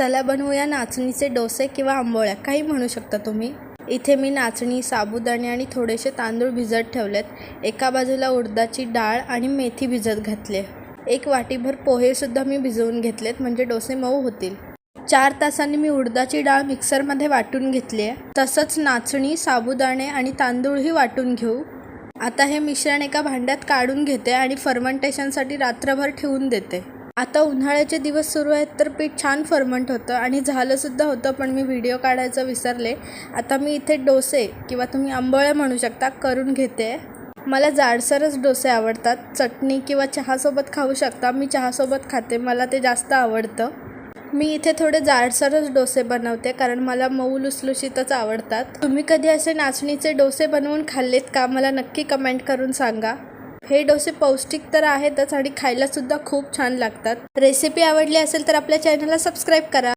त्याला बनवूया नाचणीचे डोसे किंवा आंबोळ्या. काही म्हणू शकता तुम्ही? इथे मी नाचणी साबुदाणे आणि थोडेसे तांदूळ भिजत ठेवलेत. एका बाजूला उडदाची डाळ आणि मेथी भिजत घातले. एक वाटीभर पोहेसुद्धा मी भिजवून घेतलेत म्हणजे डोसे मऊ होतील. चार तासांनी मी उडदाची डाळ मिक्सरमध्ये वाटून घेतली आहे तसंच नाचणी साबुदाणे आणि तांदूळही वाटून घेऊ. आता हे मिश्रण एका भांड्यात काढून घेते आणि फर्मेंटेशनसाठी रात्रभर ठेवून देते. आता उन्हाळ्याचे दिवस सुरू आहेत तर पीठ छान फर्मंट होतं आणि झालंसुद्धा होतं पण मी व्हिडिओ काढायचं विसरले. आता मी इथे डोसे किंवा तुम्ही आंबोळ्या म्हणू शकता करून घेते. मला जाडसरच डोसे आवडतात. चटणी किंवा चहासोबत खाऊ शकता. मी चहासोबत खाते. मला ते जास्त आवडतं. मी इथे थोडे जाडसरच डोसे बनवते कारण मला मऊ लुसलुशीतच आवडतात. तुम्ही कधी असे नाचणीचे डोसे बनवून खाल्लेत का? मला नक्की कमेंट करून सांगा. हे डोसे पौष्टिक तर आहेतच आणि खायला सुद्धा खूप छान लागतात. रेसिपी आवडली असेल तर आपल्या चॅनलला सबस्क्राईब करा.